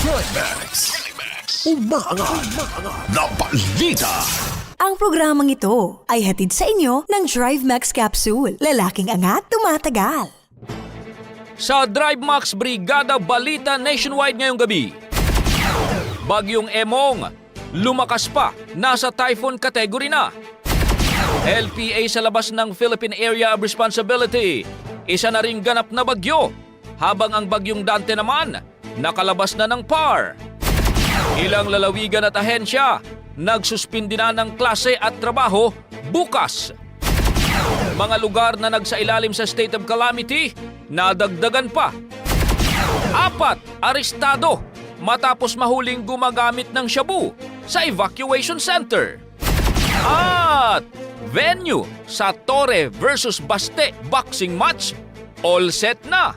Drive Max. Umaangat na balita. Ang programang ito ay hatid sa inyo ng Drive Max Capsule. Lalaking angat, tumatagal. Sa Drive Max Brigada Balita Nationwide ngayong gabi. Bagyong Emong, lumakas pa, nasa typhoon category na. LPA sa labas ng Philippine Area of Responsibility, isa na ring ganap na bagyo, habang ang bagyong Dante naman, nakalabas na ng PAR. Ilang lalawigan at ahensya, nagsuspindi na ng klase at trabaho bukas. Mga lugar na nagsailalim sa state of calamity, nadagdagan pa. Apat, arestado matapos mahuling gumagamit ng shabu sa evacuation center. At venue sa Torre versus Baste boxing match, all set na.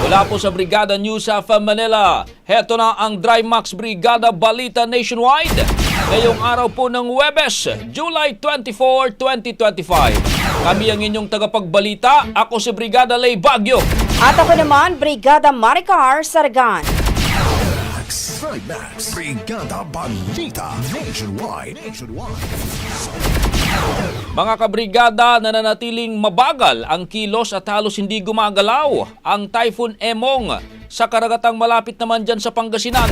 Wala po sa Brigada News of Manila. Heto na ang Dry Max Brigada Balita Nationwide. Ngayong araw po ng Webes, July 24, 2025. Kami ang inyong tagapagbalita. Ako si Brigada Lay Bagyo. At ako naman, Brigada Maricar Saragan. Max. Max. Brigada Balita Nationwide. Nationwide. Mga kabrigada, nananatiling mabagal ang kilos at halos hindi gumagalaw ang Typhoon Emong sa karagatang malapit naman dyan sa Pangasinan.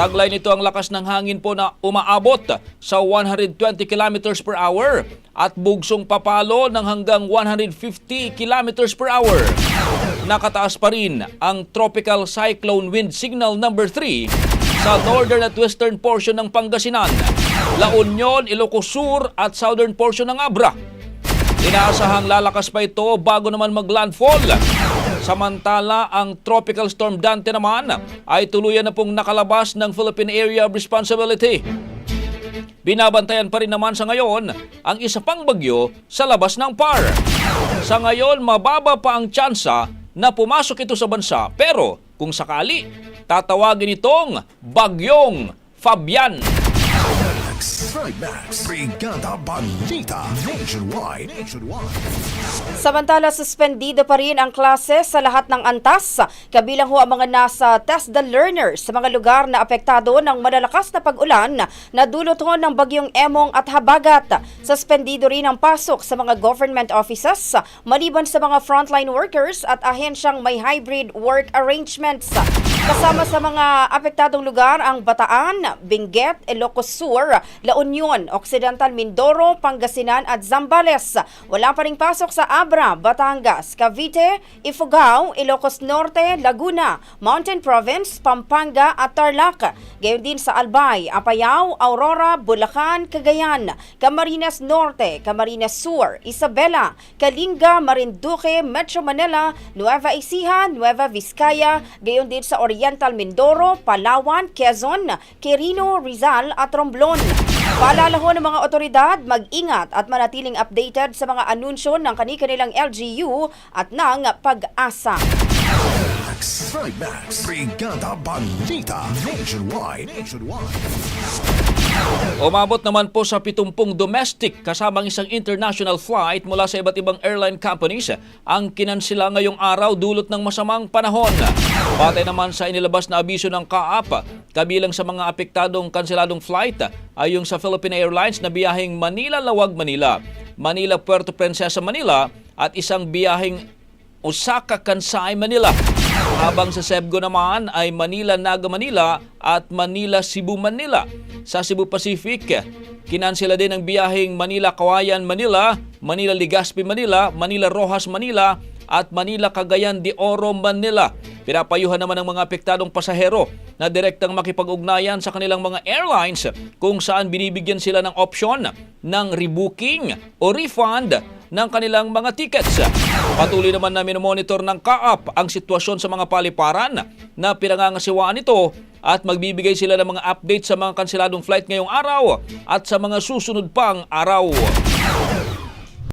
Taglay nito ang lakas ng hangin po na umaabot sa 120 kilometers per hour at bugsong papalo ng hanggang 150 kilometers per hour. Nakataas pa rin ang Tropical Cyclone Wind Signal number 3 sa northern at western portion ng Pangasinan, La Union, Ilocos Sur at southern portion ng Abra. Inaasahang lalakas pa ito bago naman maglandfall sa Samantala, ang Tropical Storm Dante naman ay tuluyan na pong nakalabas ng Philippine Area of Responsibility. Binabantayan pa rin naman sa ngayon ang isa pang bagyo sa labas ng PAR. Sa ngayon, mababa pa ang tsansa na pumasok ito sa bansa pero kung sakali, tatawagin itong Bagyong Fabian. Trimax. Brigada Balita. Nationwide. Nationwide. Samantala, suspendido pa rin ang klase sa lahat ng antas, kabilang ho ang mga nasa test the learners sa mga lugar na apektado ng malalakas na pag-ulan na dulot ho ng bagyong Emong at Habagat. Suspendido rin ang pasok sa mga government offices, maliban sa mga frontline workers at ahensyang may hybrid work arrangements. Kasama sa mga apektadong lugar ang Bataan, Benguet, Ilocos Sur, La Union, Occidental Mindoro, Pangasinan at Zambales. Wala pa ring pasok sa Abra, Batangas, Cavite, Ifugao, Ilocos Norte, Laguna, Mountain Province, Pampanga at Tarlac. Gayon din sa Albay, Apayao, Aurora, Bulacan, Cagayan, Camarines Norte, Camarines Sur, Isabela, Kalinga, Marinduque, Metro Manila, Nueva Ecija, Nueva Vizcaya, gayon din sa Oriental Mindoro, Palawan, Quezon, Quirino, Rizal at Romblon. Paalala ho ng mga otoridad, mag-ingat at manatiling updated sa mga anunsyo ng kani-kanilang LGU at ng pag-asa. Trimax. Brigada Balita. Nationwide. Nationwide. Umabot naman po sa 70 domestic kasamang isang international flight mula sa iba't ibang airline companies ang kinansila ngayong araw dulot ng masamang panahon. Batay naman sa inilabas na abiso ng CAAP, kabilang sa mga apektadong kanseladong flight ay yung sa Philippine Airlines na biyaheng Manila-Lawag, Manila, Manila-Puerto Princesa, Manila at isang biyaheng Osaka, Kansai, Manila. Habang sa Sebgo naman ay Manila, Naga, Manila at Manila, Cebu, Manila. Sa Cebu Pacific, kinansela din ang biyaheng Manila, Kawayan, Manila, Manila, Legazpi, Manila, Manila, Rojas, Manila at Manila, Cagayan de Oro, Manila. Pinapayuhan naman ng mga apektadong pasahero na direktang makipag-ugnayan sa kanilang mga airlines kung saan binibigyan sila ng opsyon ng rebooking o refund ng kanilang mga tickets. Patuloy naman na minomonitor ng CAAP ang sitwasyon sa mga paliparan na pinangangasiwaan nito at magbibigay sila ng mga update sa mga kanseladong flight ngayong araw at sa mga susunod pang araw.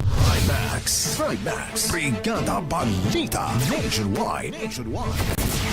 Trimax. Trimax. Brigada Balita. Nationwide. Nationwide.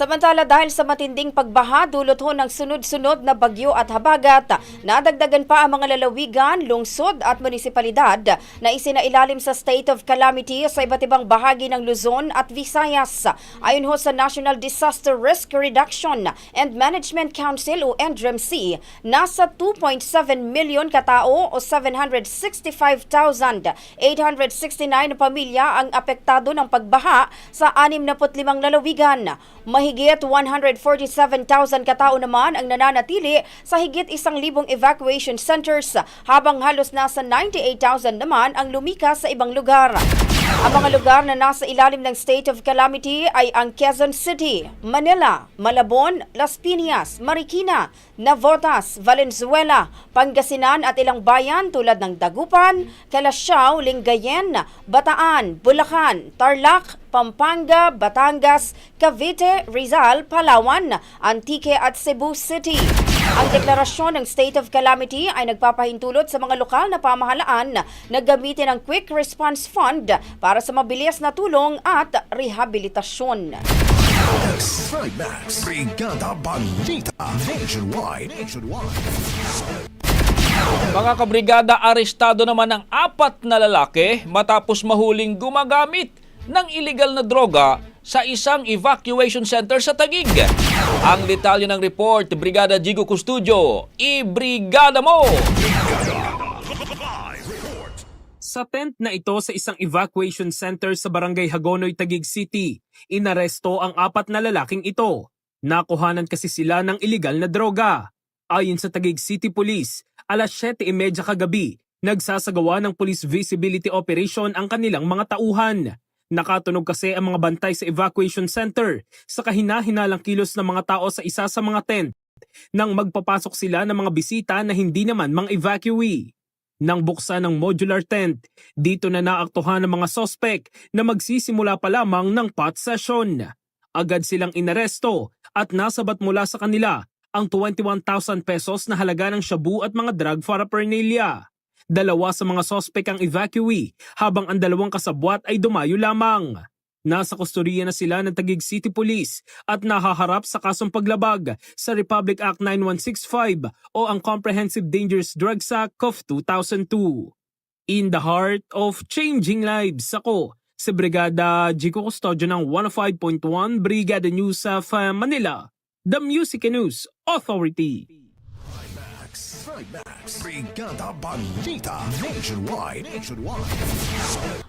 Samantala dahil sa matinding pagbaha dulot ho ng sunod-sunod na bagyo at habagat, nadagdagan pa ang mga lalawigan, lungsod at munisipalidad na isinailalim sa state of calamity sa iba't ibang bahagi ng Luzon at Visayas. Ayon ho sa National Disaster Risk Reduction and Management Council o NDRMC, nasa 2.7 million katao o 765,869 na pamilya ang apektado ng pagbaha sa 65 lalawigan. Mahigit 147,000 katao naman ang nananatili sa higit isang libong evacuation centers habang halos nasa 98,000 naman ang lumikas sa ibang lugar. Ang mga lugar na nasa ilalim ng state of calamity ay ang Quezon City, Manila, Malabon, Las Piñas, Marikina, Navotas, Valenzuela, Pangasinan at ilang bayan tulad ng Dagupan, Calasiao, Lingayen, Bataan, Bulacan, Tarlac, Pampanga, Batangas, Cavite, Rizal, Palawan, Antique at Cebu City. Ang deklarasyon ng state of calamity ay nagpapahintulot sa mga lokal na pamahalaan na gamitin ang Quick Response Fund para sa mabilis na tulong at rehabilitasyon. Trimax. Brigada Balita. Nationwide. Nationwide. Mga kabrigada, arestado naman ang apat na lalaki matapos mahuling gumagamit ng illegal na droga sa isang evacuation center sa Taguig. Ang detalye ng report, Brigada Jigo Custudio, i-brigada mo! Sa tent na ito sa isang evacuation center sa Barangay Hagonoy, Taguig City, inaresto ang apat na lalaking ito. Nakuhanan kasi sila ng illegal na droga. Ayon sa Taguig City Police, alas 7.30 kagabi, nagsasagawa ng police visibility operation ang kanilang mga tauhan. Nakatunog kasi ang mga bantay sa evacuation center sa kahina-hinalang kilos ng mga tao sa isa sa mga tent nang magpapasok sila ng mga bisita na hindi naman mang evacuee. Nang buksan ng modular tent, dito na naaktuhan ng mga sospek na magsisimula pa lamang ng pot session. Agad silang inaresto at nasabat mula sa kanila ang 21,000 pesos na halaga ng shabu at mga drug paraphernalia. Dalawa sa mga sospek ang evacuee habang ang dalawang kasabwat ay dumayo lamang. Nasa kustodiya na sila ng Taguig City Police at nahaharap sa kasong paglabag sa Republic Act 9165 o ang Comprehensive Dangerous Drugs Act of 2002. In the heart of changing lives, ako si Brigada Jico Custodio ng 105.1 Brigada News of Manila, the Music News Authority. Trimax. Brigada Balita Nationwide. Nationwide.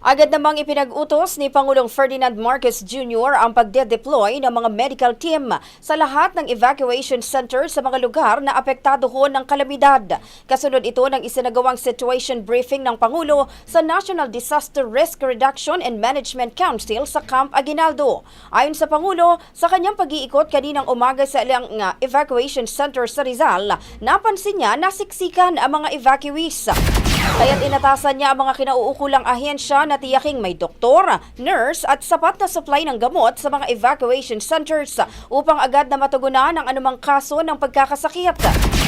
Agad namang ipinag-utos ni Pangulong Ferdinand Marcos Jr. ang pagde-deploy ng mga medical team sa lahat ng evacuation center sa mga lugar na apektado ho ng kalamidad. Kasunod ito ng isinagawang situation briefing ng Pangulo sa National Disaster Risk Reduction and Management Council sa Camp Aguinaldo. Ayon sa Pangulo, sa kanyang pag-iikot kaninang umaga sa ilang uh, evacuation center sa Rizal, napansin niya na siksikan ang mga evacuees. Kaya't inatasan niya ang mga kinauukulang ahensya na tiyaking may doktor, nurse at sapat na supply ng gamot sa mga evacuation centers upang agad na matugunan ang anumang kaso ng pagkakasakit.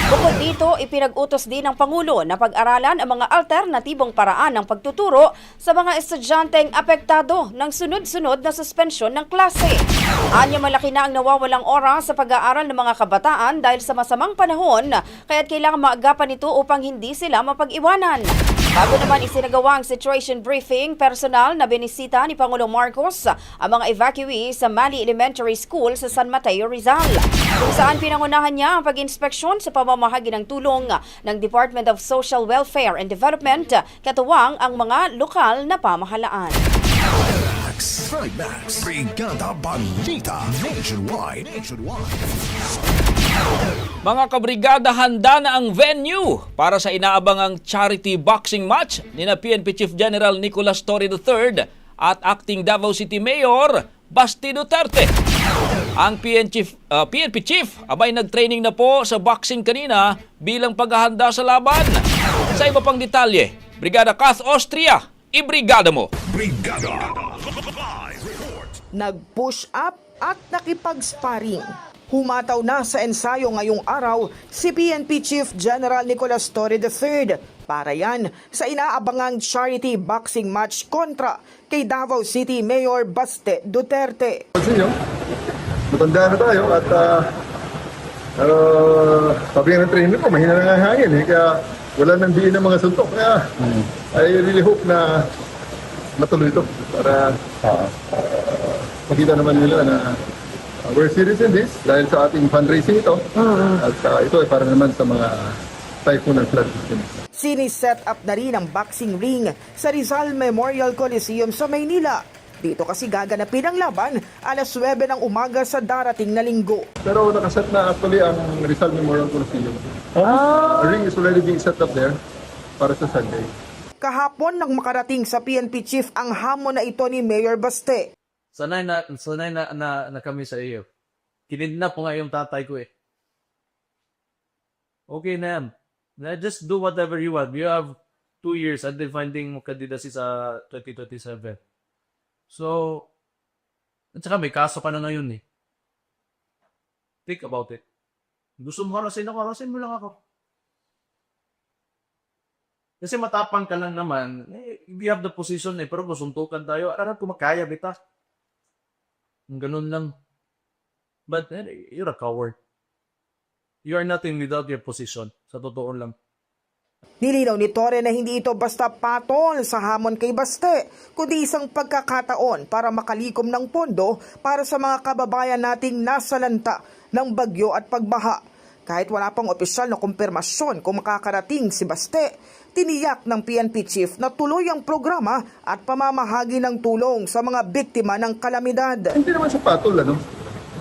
Bukod dito, ipinag-utos din ng Pangulo na pag-aralan ang mga alternatibong paraan ng pagtuturo sa mga estudyanteng apektado ng sunod-sunod na suspensyon ng klase. Anya malaki na ang nawawalang oras sa pag-aaral ng mga kabataan dahil sa masamang panahon, kaya't kailangan maagapan ito upang hindi sila mapag-iwanan. Bago naman isinagawa ang situation briefing, personal na binisita ni Pangulong Marcos ang mga evacuees sa Mali Elementary School sa San Mateo, Rizal. Kung saan pinangunahan niya ang pag-inspeksyon sa pamamahagi ng tulong ng Department of Social Welfare and Development katuwang ang mga lokal na pamahalaan. Trimax. Trimax. Brigada Balita Nationwide. Nationwide. Mga kabrigada, handa na ang venue para sa inaabangang charity boxing match ni na PNP Chief General Nicolas Torre III at acting Davao City Mayor Basti Duterte. Ang PN Chief, uh, PNP Chief abay nag-training na po sa boxing kanina bilang paghahanda sa laban. Sa iba pang detalye, Brigada Kath Austria, ibrigada mo! Brigada. Nag-push up at nakipag-sparring. Humataw na sa ensayo ngayong araw si PNP Chief General Nicolas Torre III para yan sa inaabangang charity boxing match kontra kay Davao City Mayor Baste Duterte. Pansin matanda na tayo at uh, uh, sabi ng trainer ko, mahina na nga ang hangin eh, kaya wala nang diin ng mga suntok. Kaya I really hope na matuloy ito para uh, makita naman nila na we're serious in this dahil sa ating fundraising ito. At uh, ito ay para naman sa mga typhoon and flood victims. Siniset up na rin ang boxing ring sa Rizal Memorial Coliseum sa Maynila. Dito kasi gaganapin ang laban alas 9 ng umaga sa darating na linggo. Pero nakaset na actually ang Rizal Memorial Coliseum. A ring is already being set up there para sa Sunday. Kahapon nang makarating sa PNP chief ang hamon na ito ni Mayor Baste. Sanay na sanay na, na, na kami sa iyo. Kinidnap ko nga yung tatay ko eh. Okay na yan. Na just do whatever you want. You have two years until finding mo candidacy sa 2027. So, at saka may kaso ka na ngayon eh. Think about it. Gusto mo harasin ako, harasin mo lang ako. Kasi matapang ka lang naman, eh, we have the position eh, pero kung suntukan tayo, ararap ko makaya, bita. Ganun lang. But eh, you're a coward. You are nothing without your position. Sa totoo lang. Nilinaw ni Torre na hindi ito basta patol sa hamon kay Baste, kundi isang pagkakataon para makalikom ng pondo para sa mga kababayan nating nasalanta ng bagyo at pagbaha. Kahit wala pang opisyal na kumpirmasyon kung makakarating si Baste, tiniyak ng PNP chief na tuloy ang programa at pamamahagi ng tulong sa mga biktima ng kalamidad. Hindi naman sa patol, ano?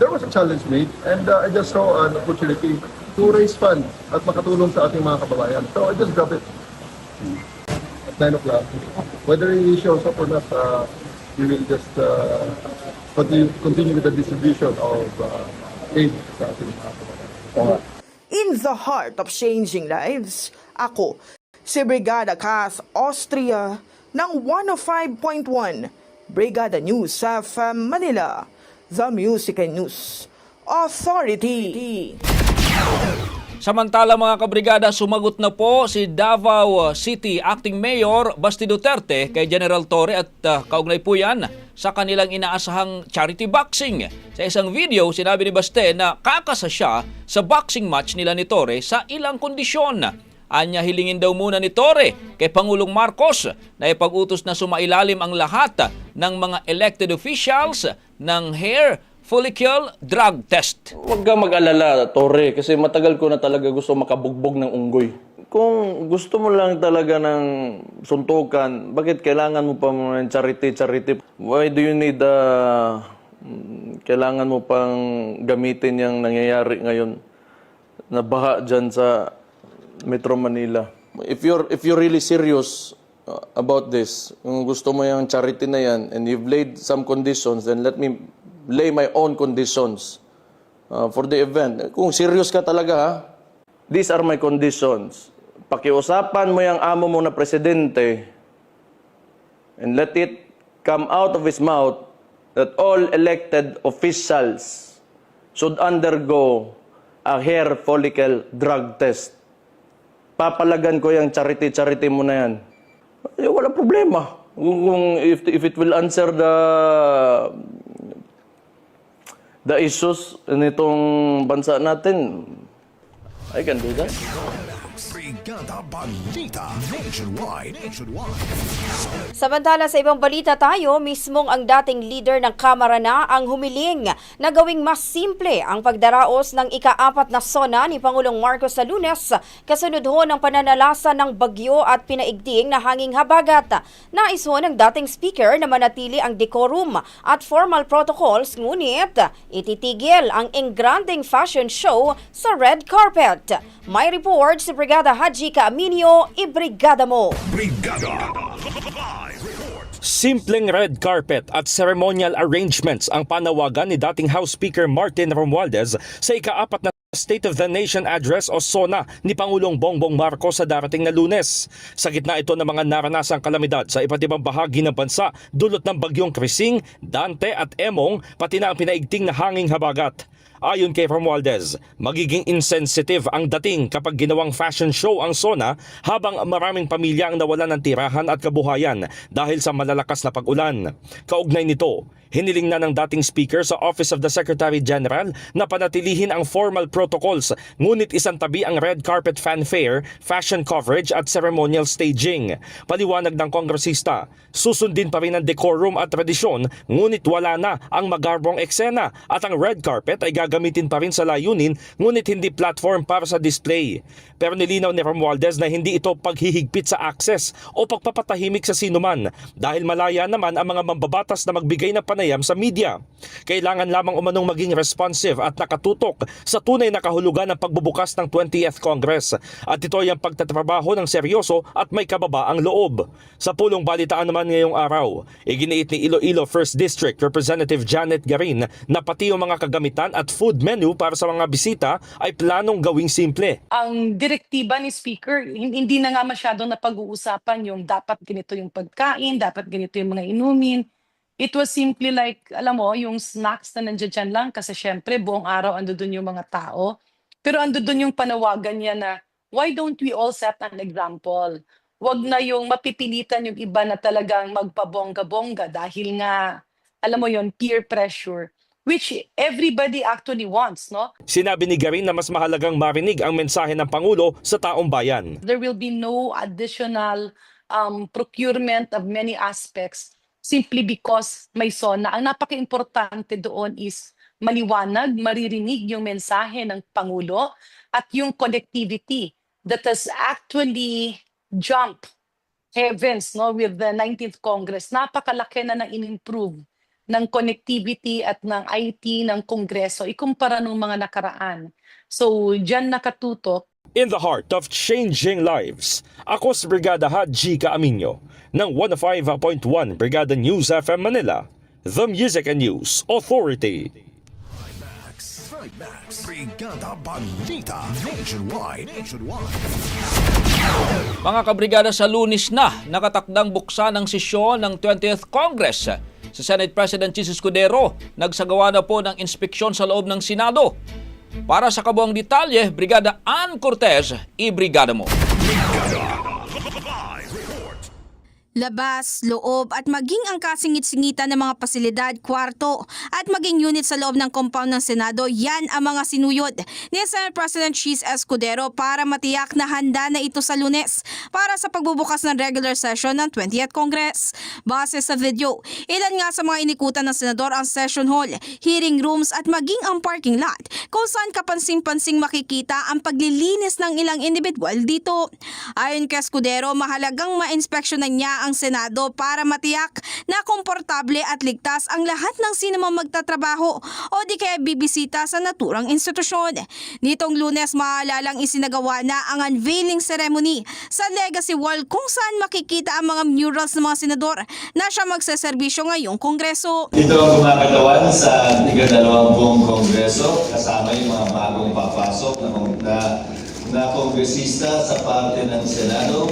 There was a challenge made and uh, I just saw an opportunity to raise funds at makatulong sa ating mga kababayan. So I just grabbed it. At 9 o'clock. Whether he shows up or not, uh, we will just uh, continue, continue with the distribution of uh, aid sa ating mga kababayan. In the heart of changing lives, ako, si Brigada Cass Austria ng 105.1 Brigada News sa Manila, The Music and News Authority. Samantala mga kabrigada, sumagot na po si Davao City Acting Mayor Basti Duterte kay General Torre at uh, kaugnay po yan sa kanilang inaasahang charity boxing. Sa isang video, sinabi ni Baste na kakasa siya sa boxing match nila ni Torre sa ilang kondisyon. Anya hilingin daw muna ni Torre kay Pangulong Marcos na ipag-utos na sumailalim ang lahat ng mga elected officials ng hair follicle drug test. Huwag kang mag-alala, Torre, kasi matagal ko na talaga gusto makabugbog ng unggoy. Kung gusto mo lang talaga ng suntukan, bakit kailangan mo pa ng charity-charity? Why do you need, uh, kailangan mo pang gamitin yung nangyayari ngayon na baha dyan sa Metro Manila? If you're, if you're really serious uh, about this, kung gusto mo yung charity na yan, and you've laid some conditions, then let me lay my own conditions uh, for the event. Kung serious ka talaga, ha? These are my conditions. Pakiusapan mo yung amo mo na presidente and let it come out of his mouth that all elected officials should undergo a hair follicle drug test. Papalagan ko yung charity-charity mo na yan. Eh, wala problema. Kung, if, if it will answer the the issues nitong bansa natin, I can do that. Brigada Balita Nationwide. Nationwide. Samantala sa ibang balita tayo, mismong ang dating leader ng Kamara na ang humiling na gawing mas simple ang pagdaraos ng ikaapat na sona ni Pangulong Marcos sa lunes kasunod ho ng pananalasa ng bagyo at pinaigting na hanging habagat. Nais ho ng dating speaker na manatili ang decorum at formal protocols ngunit ititigil ang engranding fashion show sa red carpet. May report si Brigada Haji Kaaminio, ibrigada mo! Brigada. Simpleng red carpet at ceremonial arrangements ang panawagan ni dating House Speaker Martin Romualdez sa ikaapat na State of the Nation Address o SONA ni Pangulong Bongbong Marcos sa darating na lunes. Sa gitna ito ng mga naranasang kalamidad sa iba't ibang bahagi ng bansa dulot ng bagyong Krising, Dante at Emong pati na ang pinaigting na hanging habagat. Ayon kay Romualdez, magiging insensitive ang dating kapag ginawang fashion show ang SONA habang maraming pamilya ang nawalan ng tirahan at kabuhayan dahil sa malalakas na pag-ulan. Kaugnay nito, hiniling na ng dating speaker sa Office of the Secretary General na panatilihin ang formal protocols ngunit isang tabi ang red carpet fanfare, fashion coverage at ceremonial staging. Paliwanag ng kongresista, susundin pa rin ang decorum at tradisyon ngunit wala na ang magarbong eksena at ang red carpet ay gagamitin pa rin sa layunin ngunit hindi platform para sa display. Pero nilinaw ni Romualdez na hindi ito paghihigpit sa access o pagpapatahimik sa sinuman dahil malaya naman ang mga mambabatas na magbigay ng panayam sa media. Kailangan lamang umanong maging responsive at nakatutok sa tunay na kahulugan ng pagbubukas ng 20th Congress at ito ay ang pagtatrabaho ng seryoso at may kababaang loob. Sa pulong balitaan naman ngayong araw, iginiit ni Iloilo 1st District Representative Janet Garin na pati yung mga kagamitan at food menu para sa mga bisita ay planong gawing simple. ang direktiba ni speaker hin- hindi na nga masyadong napag-uusapan yung dapat ganito yung pagkain, dapat ganito yung mga inumin. It was simply like, alam mo, yung snacks na nandiyan lang kasi syempre buong araw ando dun yung mga tao. Pero ando dun yung panawagan niya na why don't we all set an example? Wag na yung mapipilitan yung iba na talagang magpabongga-bongga dahil nga, alam mo yon peer pressure which everybody actually wants, no? Sinabi ni Garin na mas mahalagang marinig ang mensahe ng Pangulo sa taong bayan. there will be no additional um, procurement of many aspects simply because may SONA. Ang napaka-importante doon is maliwanag, maririnig yung mensahe ng Pangulo at yung connectivity that has actually jumped heavens no, with the 19th Congress. Napakalaki na nang in-improve ng connectivity at ng IT ng Kongreso ikumpara nung mga nakaraan. So, dyan nakatutok In the heart of changing lives, ako si Brigada Haji Kaaminyo ng 105.1 Brigada News FM Manila, The Music and News Authority. Max. Brigada Balita Nationwide. Nationwide. Mga kabrigada sa lunis na nakatakdang buksan ang sesyon ng 20th Congress. Sa Senate President Jesus Escudero, nagsagawa na po ng inspeksyon sa loob ng Senado. Para sa kabuang detalye, Brigada Ann Cortez, i-brigada mo. Labas, loob at maging ang kasingit-singitan ng mga pasilidad, kwarto at maging unit sa loob ng compound ng Senado, yan ang mga sinuyod ni Senate President Cheese Escudero para matiyak na handa na ito sa lunes para sa pagbubukas ng regular session ng 20th Congress. Base sa video, ilan nga sa mga inikutan ng senador ang session hall, hearing rooms at maging ang parking lot kung saan kapansin-pansing makikita ang paglilinis ng ilang individual dito. Ayon kay Escudero, mahalagang ma-inspeksyonan niya ang Senado para matiyak na komportable at ligtas ang lahat ng sinumang magtatrabaho o di kaya bibisita sa naturang institusyon. Nitong lunes maalalang isinagawa na ang unveiling ceremony sa Legacy Wall kung saan makikita ang mga murals ng mga senador na siya magseserbisyo ngayong kongreso. Ito ang kumakatawan sa tiga-dalawampung kongreso kasama yung mga bagong papasok na, na, na kongresista sa parte ng Senado.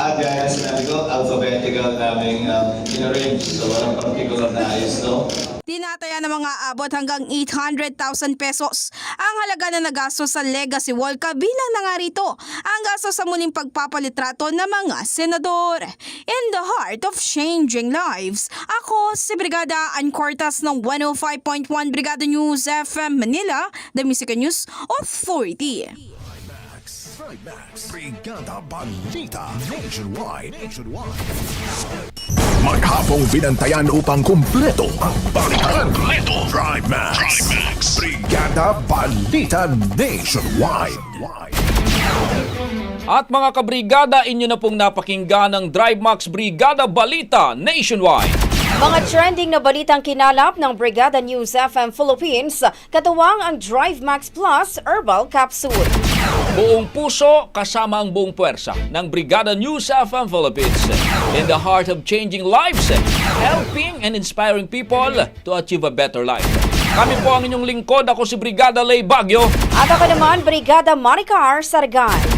At gaya na sinabi ko, alphabetical naming um, in-arrange. So walang particular na ayos to. Tinataya ng mga abot hanggang 800,000 pesos ang halaga na nagastos sa Legacy Wall kabilang na nga rito ang gastos sa muling pagpapalitrato ng mga senador. In the heart of changing lives, ako si Brigada Ancortas ng 105.1 Brigada News FM Manila, the Music News Authority. Max. Brigada Balita Nationwide. Nationwide. Maghapong binantayan upang kumpleto ang balitaan. Kumpleto. Drive Max. Drive Max. Brigada Balita Nationwide. At mga kabrigada, inyo na pong napakinggan ang Drive Max Brigada Balita Nationwide. Mga trending na balitang kinalap ng Brigada News FM Philippines, katuwang ang Drive Max Plus Herbal Capsule. Buong puso kasama ang buong puwersa ng Brigada News FM Philippines. In the heart of changing lives, helping and inspiring people to achieve a better life. Kami po ang inyong lingkod. Ako si Brigada Lay Bagyo. At ako naman, Brigada Maricar Sargan.